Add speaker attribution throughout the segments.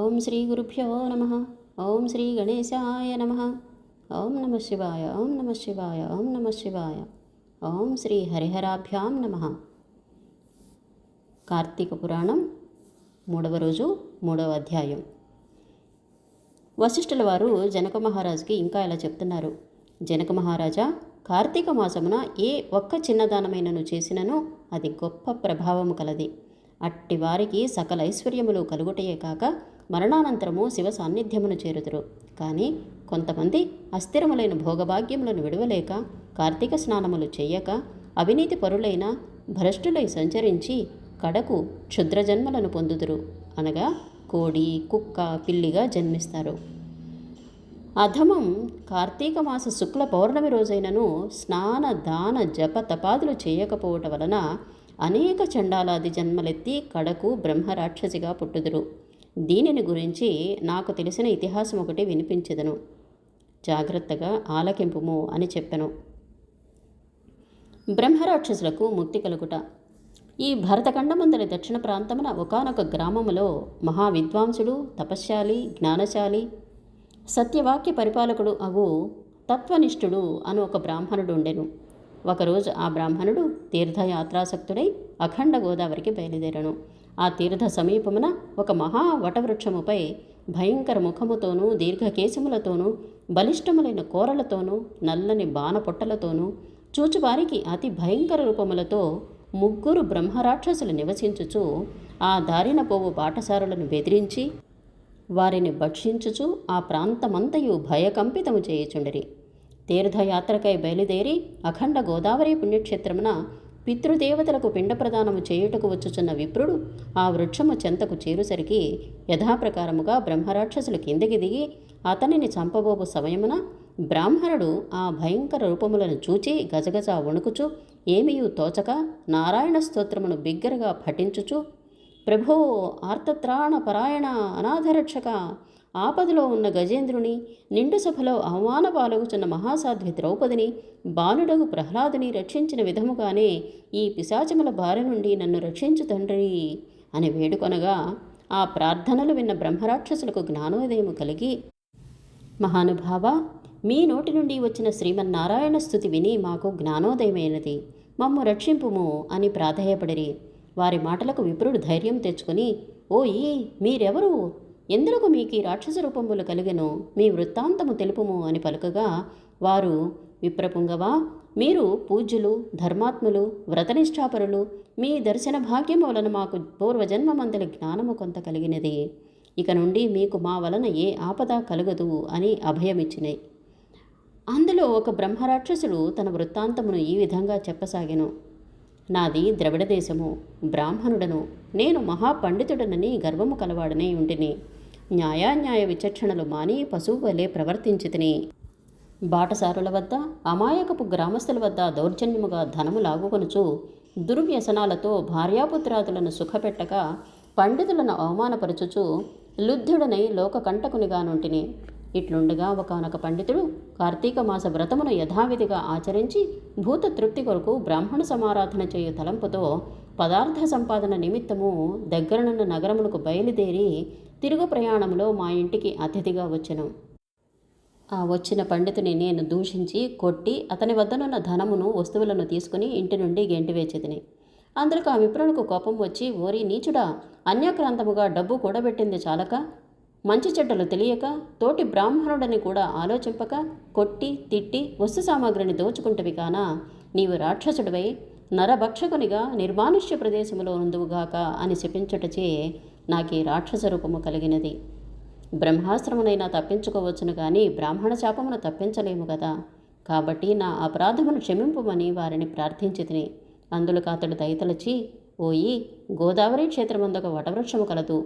Speaker 1: ఓం శ్రీ గురుభ్యో నమ. ఓం శ్రీ గణేశాయ నమ. ఓం నమ శివాయ ఓం నమ శివాయ ఓం నమ శివాయ. ఓం శ్రీ హరిహరాభ్యాం నమ. కార్తీక పురాణం మూడవ రోజు మూడవ అధ్యాయం. వశిష్ఠుల వారు జనక మహారాజుకి ఇంకా ఇలా చెప్తున్నారు. జనక మహారాజా కార్తీక మాసమున ఏ ఒక్క చిన్నదానమైనను చేసినను అది గొప్ప ప్రభావము కలది. అట్టి వారికి సకల ఐశ్వర్యములు కలుగుటయే కాక మరణానంతరము శివ సాన్నిధ్యమును చేరుదురు. కానీ కొంతమంది అస్థిరములైన భోగభాగ్యములను విడవలేక కార్తీక స్నానములు చేయక అవినీతి పరులైన భ్రష్టులై సంచరించి కడకు క్షుద్రజన్మలను పొందుదురు. అనగా కోడి కుక్క పిల్లిగా జన్మిస్తారు. అధమం కార్తీక మాస శుక్ల పౌర్ణమి రోజైనను స్నాన దాన జప తపాదులు చేయకపోవటం వలన అనేక చండాలాది జన్మలెత్తి కడకు బ్రహ్మరాక్షసిగా పుట్టుదురు. దీనిని గురించి నాకు తెలిసిన ఇతిహాసం ఒకటి వినిపించదను. జాగ్రత్తగా ఆలకింపుము అని చెప్పెను. బ్రహ్మరాక్షసులకు ముక్తి కలుగుట. ఈ భరతఖండమందరి దక్షిణ ప్రాంతమున ఒకనొక గ్రామములో మహావిద్వాంసుడు తపశ్శాలి జ్ఞానశాలి సత్యవాక్య పరిపాలకుడు అగు తత్వనిష్ఠుడు అను ఒక బ్రాహ్మణుడు ఉండెను ఒకరోజు ఆ బ్రాహ్మణుడు తీర్థయాత్రాసక్తుడై అఖండ గోదావరికి బయలుదేరను. ఆ తీర్థ సమీపమున ఒక మహా వటవృక్షముపై భయంకర ముఖముతోనూ దీర్ఘకేశములతోనూ బలిష్టములైన కోరలతోనూ నల్లని బాణపొట్టలతోనూ చూచువారికి అతి భయంకర రూపములతో ముగ్గురు బ్రహ్మరాక్షసులు నివసించుచు ఆ దారిన పోవు బాటసారులను బెదిరించి వారిని భక్షించుచు ఆ ప్రాంతమంతయు భయకంపితము చేయుచుండిరి. తీర్థయాత్రకై బయలుదేరి అఖండ గోదావరి పుణ్యక్షేత్రమున పితృదేవతలకు పిండ ప్రదానము చేయుటకు వచ్చుచున్న విప్రుడు ఆ వృక్షము చెంతకు చేరుసరికి యథాప్రకారముగా బ్రహ్మరాక్షసులు కిందకి దిగి అతనిని చంపబోబు సమయమున బ్రాహ్మణుడు ఆ భయంకర రూపములను చూచి గజగజ వణుకుచు ఏమియూ తోచక? నారాయణ స్తోత్రమును బిగ్గరగా పఠించుచు? ప్రభో ఆర్తత్రాణ పరాయణ అనాథరక్షక ఆపదలో ఉన్న గజేంద్రుని నిండు సభలో అవమాన పాలగుచున్న మహాసాధ్వి ద్రౌపదిని బాలుడగు ప్రహ్లాదుని రక్షించిన విధముగానే ఈ పిశాచముల బారి నుండి నన్ను రక్షించు తండ్రి అని వేడుకొనగా ఆ ప్రార్థనలు విన్న బ్రహ్మరాక్షసులకు జ్ఞానోదయము కలిగి మహానుభావ మీ నోటి నుండి వచ్చిన శ్రీమన్నారాయణ స్థుతి విని మాకు జ్ఞానోదయమైనది. మమ్ము రక్షింపుము అని ప్రాధేయపడిరి. వారి మాటలకు విప్రుడు ధైర్యం తెచ్చుకుని ఓ ఈ మీరెవరు? ఎందులకు మీకు ఈ రాక్షస రూపములు కలిగెను? మీ వృత్తాంతము తెలుపుము అని పలుకగా వారు విప్రపుంగవా మీరు పూజ్యులు ధర్మాత్ములు వ్రతనిష్టాపరులు మీ దర్శన భాగ్యము వలన మాకు పూర్వజన్మమందలి జ్ఞానము కొంత కలిగినది. ఇక నుండి మీకు మా వలన ఏ ఆపద కలగదు అని అభయమిచ్చినాయి అందులో ఒక బ్రహ్మరాక్షసుడు తన వృత్తాంతమును ఈ విధంగా చెప్పసాగెను. నాది ద్రవిడ దేశము బ్రాహ్మణుడను నేను మహాపండితుడనని గర్వము కలవాడనే ఉంటిని. న్యాయాన్యాయ విచక్షణలు మాని పశువు వలె ప్రవర్తించితిని. బాటసారుల వద్ద అమాయకపు గ్రామస్తుల వద్ద దౌర్జన్యముగా ధనము లాగుకొనుచు దుర్వ్యసనాలతో భార్యాపుత్రాదులను సుఖపెట్టక పండితులను అవమానపరచుచు లుద్ధుడనై లోకకంటకునిగానుంటిని ఇట్లుండగా ఒకనొక పండితుడు కార్తీక మాస వ్రతమును యథావిధిగా ఆచరించి భూత తృప్తి కొరకు బ్రాహ్మణ సమారాధన చేయు తలంపుతో పదార్థ సంపాదన నిమిత్తము దగ్గరనున్న నగరమునకు బయలుదేరి తిరుగు ప్రయాణంలో మా ఇంటికి అతిథిగా వచ్చెను. ఆ వచ్చిన పండితుని నేను దూషించి కొట్టి అతని వద్దనున్న ధనమును వస్తువులను తీసుకుని ఇంటి నుండి గెంటివేచేదిని అందులో ఆ విప్రునికి కోపం వచ్చి ఓరి నీచుడా అన్యక్రాంతముగా డబ్బు కూడబెట్టింది చాలక? మంచి చెడ్డలు తెలియక? తోటి బ్రాహ్మణుడని కూడా ఆలోచింపక? కొట్టి తిట్టి వస్తు సామాగ్రిని దోచుకుంటవి కాన? నీవు రాక్షసుడివై నరభక్షకునిగా నిర్మానుష్య ప్రదేశములో ఉందువుగాక అని శపించుటచే నాకీ రాక్షస రూపము కలిగినది. బ్రహ్మాశ్రమునైనా తప్పించుకోవచ్చును కానీ బ్రాహ్మణ శాపమును తప్పించలేము కదా కాబట్టి నా అపరాధమును క్షమింపమని వారిని ప్రార్థించి తిని అందులకు అతడు దయతలచి ఓయి గోదావరి క్షేత్రమందొక వటవృక్షము కలదు.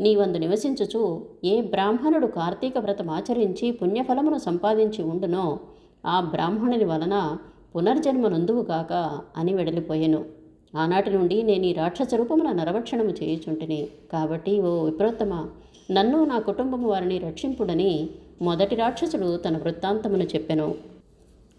Speaker 1: నీవందు నివసించుచు ఏ బ్రాహ్మణుడు కార్తీక వ్రతం ఆచరించి పుణ్యఫలమును సంపాదించి ఉండునో ఆ బ్రాహ్మణుని వలన పునర్జన్మ పునర్జన్మనుందువుగాక అని వెడలిపోయాను. ఆనాటి నుండి నేను ఈ రాక్షస రూపమున నరభక్షణము చేయుచుంటిని. కాబట్టి ఓ విప్రోత్తమ నన్ను నా కుటుంబము వారిని రక్షింపుడని మొదటి రాక్షసుడు తన వృత్తాంతమును చెప్పెను.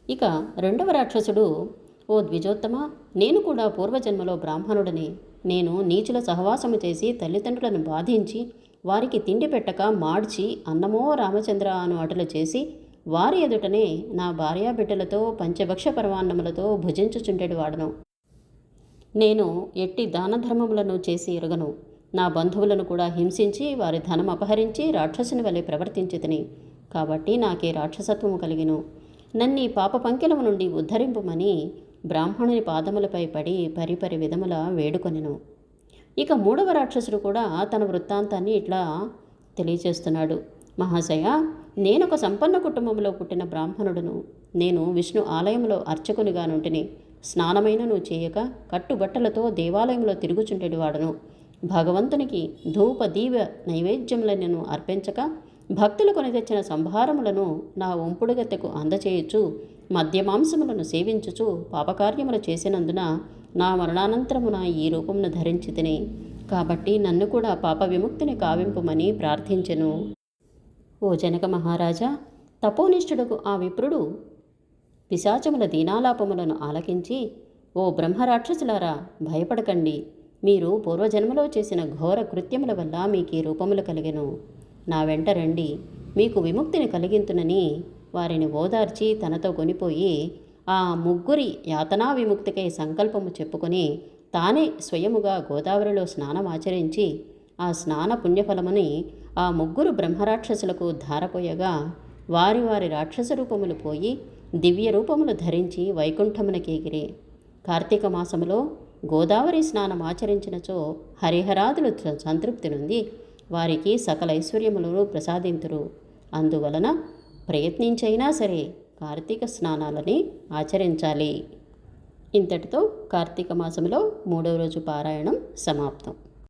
Speaker 1: ఇక రెండవ రాక్షసుడు ఓ ద్విజోత్తమ నేను కూడా పూర్వజన్మలో బ్రాహ్మణుడని. నేను నీచుల సహవాసము చేసి తల్లిదండ్రులను బాధించి వారికి తిండి పెట్టక మాడ్చి అన్నమో రామచంద్ర అను అటులు చేసి వారి ఎదుటనే నా భార్యా బిడ్డలతో పంచభక్ష పరమాన్నములతో భుజించుచుండెడు వాడను. నేను ఎట్టి దాన ధర్మములను చేసి ఎరగను. నా బంధువులను కూడా హింసించి వారి ధనం అపహరించి రాక్షసుని వలె ప్రవర్తించితిని. కాబట్టి నాకే రాక్షసత్వము కలిగిను. నన్ని పాప పంకిలము నుండి ఉద్ధరింపుమని బ్రాహ్మణుని పాదములపై పడి పరిపరి విధముల వేడుకొనెను. ఇక మూడవ రాక్షసుడు కూడా తన వృత్తాంతాన్ని ఇట్లా తెలియచేస్తున్నాడు. మహాశయ నేనొక సంపన్న కుటుంబంలో పుట్టిన బ్రాహ్మణుడును. నేను విష్ణు ఆలయంలో అర్చకునిగా నుంటిని స్నానమైనను చేయక కట్టుబట్టలతో దేవాలయంలో తిరుగుచుండేటి వాడును భగవంతునికి ధూప దీవ నైవేద్యములను అర్పించక భక్తులు కొని తెచ్చిన సంభారములను నా ఒంపుడుగత్తెకు అందచేయచ్చు మద్యమాంసములను సేవించుచు పాపకార్యములు చేసినందున నా మరణానంతరమున ఈ రూపమును ధరించి తిని కాబట్టి నన్ను కూడా పాప విముక్తిని కావింపుమని ప్రార్థించెను. ఓ జనక మహారాజా తపోనిష్ఠుడకు ఆ విప్రుడు పిశాచముల దీనాలాపములను ఆలకించి ఓ బ్రహ్మరాక్షసులారా భయపడకండి. మీరు పూర్వజన్మలో చేసిన ఘోర కృత్యముల వల్ల మీకు ఈ రూపములు కలిగెను. నా వెంట రండి. మీకు విముక్తిని కలిగింతునని వారిని ఓదార్చి తనతో కొనిపోయి ఆ ముగ్గురి యాతనా విముక్తికై సంకల్పము చెప్పుకొని తానే స్వయముగా గోదావరిలో స్నానం ఆచరించి ఆ స్నాన పుణ్యఫలముని ఆ ముగ్గురు బ్రహ్మరాక్షసులకు ధారపోయగా వారి వారి రాక్షస రూపములు పోయి దివ్య రూపములు ధరించి వైకుంఠమునకేగిరి కార్తీక మాసములో గోదావరి స్నానం ఆచరించినచో హరిహరాదులు సంతృప్తి నుండి వారికి సకల ఐశ్వర్యములను ప్రసాదింతురు. అందువలన ప్రయత్నించైనా సరే కార్తీక స్నానాలని ఆచరించాలి. ఇంతటితో కార్తీక మాసంలో మూడవ రోజు పారాయణం సమాప్తం.